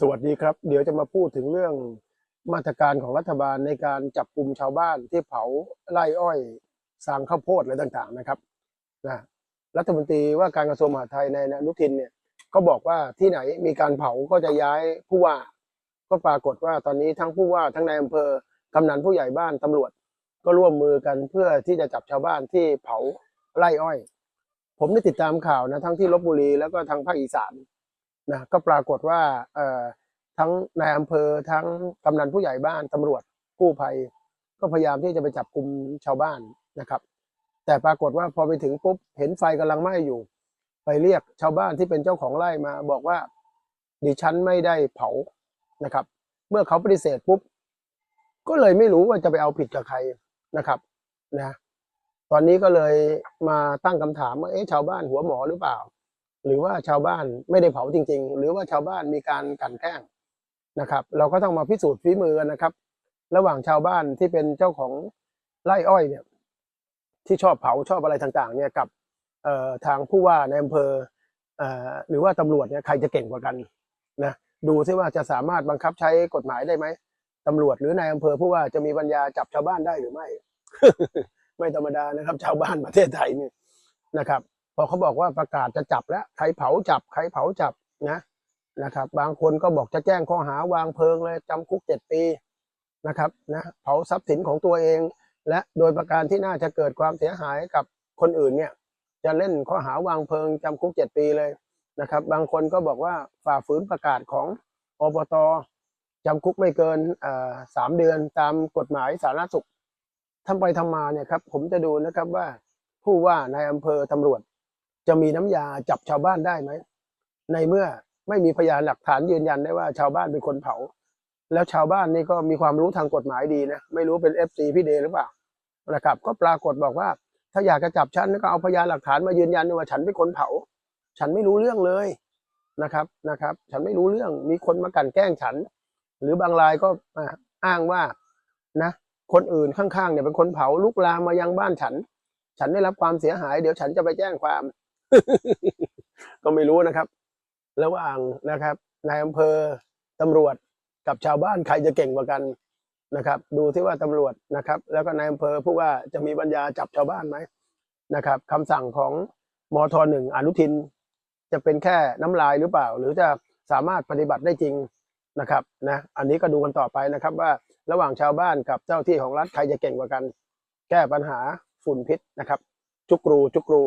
สวัสดีครับ เดี๋ยวจะมาพูดถึงเรื่องมาตรการของรัฐบาลในการจับกลุ่มชาวบ้านที่เผาไร่อ้อยสร้างข้าวโพดอะไรต่างๆนะครับนะรัฐมนตรีว่าการกระทรวงมหาดไทยในอนุทินเนี่ยก็บอกว่าที่ไหนมีการเผาก็จะย้ายผู้ว่า ก็ปรากฏว่าตอนนี้ทั้งผู้ว่าทั้งในายอำเภอกำนันผู้ใหญ่บ้านตำรวจ ก็ร่วมมือกันเพื่อที่จะจับชาวบ้านที่เผาไร่อ้อย ผมได้ติดตามข่าวนะทั้งที่ลบบุรีแล้วก็ทางภาคอีสาน นะก็ปรากฏว่าทั้งนายอำเภอทั้งกำนันผู้ใหญ่บ้านตำรวจกู้ภัย ก็พยายามที่จะไปจับกลุ่มชาวบ้านนะครับ แต่ปรากฏว่าพอไปถึงปุ๊บเห็นไฟกำลังไหม้อยู่ ไปเรียกชาวบ้านที่เป็นเจ้าของไร่มา บอกว่าดิฉันไม่ได้เผานะครับ เมื่อเขาปฏิเสธปุ๊บก็เลยไม่รู้ว่าจะไปเอาผิดกับใครนะครับนะตอนนี้ก็เลยมาตั้งคำถามว่าเอ๊ะชาวบ้านหัวหมอหรือเปล่า หรือว่าชาวบ้านไม่ได้เผาจริง ๆ หรือว่าชาวบ้านมีการกันแกล้งนะครับ เราก็ต้องมาพิสูจน์ฝีมือกันนะครับ ระหว่างชาวบ้านที่เป็นเจ้าของไร่อ้อยเนี่ย ที่ชอบเผาชอบอะไรต่างๆ เนี่ยกับทางผู้ว่าในอำเภอเอหรือว่าตำรวจเนี่ยใครจะเก่งกว่ากันนะดูซิว่าจะสามารถบังคับใช้กฎหมายได้ไหมตำรวจหรือในายอำเภอผู้ว่าจะมีปัญญาจับชาวบ้านได้หรือไม่ ไม่ธรรมดานะครับ ชาวบ้านประเทศไทยเนี่ยนะครับ พอเขาบอกว่าประกาศจะจับแล้วใครเผาจับใครเผาจับนะนะครับ บางคนก็บอกจะแจ้งข้อหาวางเพลิงเลยจำคุกเจ็ดปีนะครับนะเผาทรัพย์สินของตัวเอง และโดยประการที่น่าจะเกิดความเสียหายกับคนอื่นเนี่ยจะเล่นข้อหาวางเพลิงจำคุกเจ็ดปีเลยนะครับ บางคนก็บอกว่าฝ่าฝืนประกาศของอบตจำคุกไม่เกินสามเดือนตามกฎหมายสาธารณสุขทำไปทำมาเนี่ยครับผมจะดูนะครับว่าผู้ว่าในายอำเภอตำรวจ จะมีน้ำยาจับชาวบ้านได้ไหม ในเมื่อไม่มีพยานหลักฐานยืนยันได้ว่าชาวบ้านเป็นคนเผา แล้วชาวบ้านนี่ก็มีความรู้ทางกฎหมายดีนะ ไม่รู้เป็นเอฟซีพี่เดย์หรือเปล่านะครับก็ปรากฏบอกว่า ถ้าอยากจะจับฉันก็เอาพยานหลักฐานมายืนยันว่าฉันเป็นคนเผา ฉันไม่รู้เรื่องเลยนะครับนะครับ ฉันไม่รู้เรื่องมีคนมากลั่นแกล้งฉัน หรือบางรายก็อ้างว่านะ คนอื่นข้างๆเนี่ยเป็นคนเผาลุกลามมายังบ้านฉัน ฉันได้รับความเสียหาย เดี๋ยวฉันจะไปแจ้งความ ก็ไม่รู้นะครับ ระหว่างนะครับนายอำเภอตำรวจกับชาวบ้านใครจะเก่งกว่ากันนะครับ ดูที่ว่าตำรวจนะครับ แล้วก็นายอำเภอผู้ว่าจะมีปัญญาจับชาวบ้านไหมนะครับคำสั่งของมทหนึ่งอนุทิน จะเป็นแค่น้ำลายหรือเปล่า หรือจะสามารถปฏิบัติได้จริงนะครับนะอันนี้ก็ดูกันต่อไปนะครับ ว่าระหว่างชาวบ้านกับเจ้าที่ของรัฐใครจะเก่งกว่ากัน แก้ปัญหาฝุ่นพิษนะครับ จุกรูจุกรู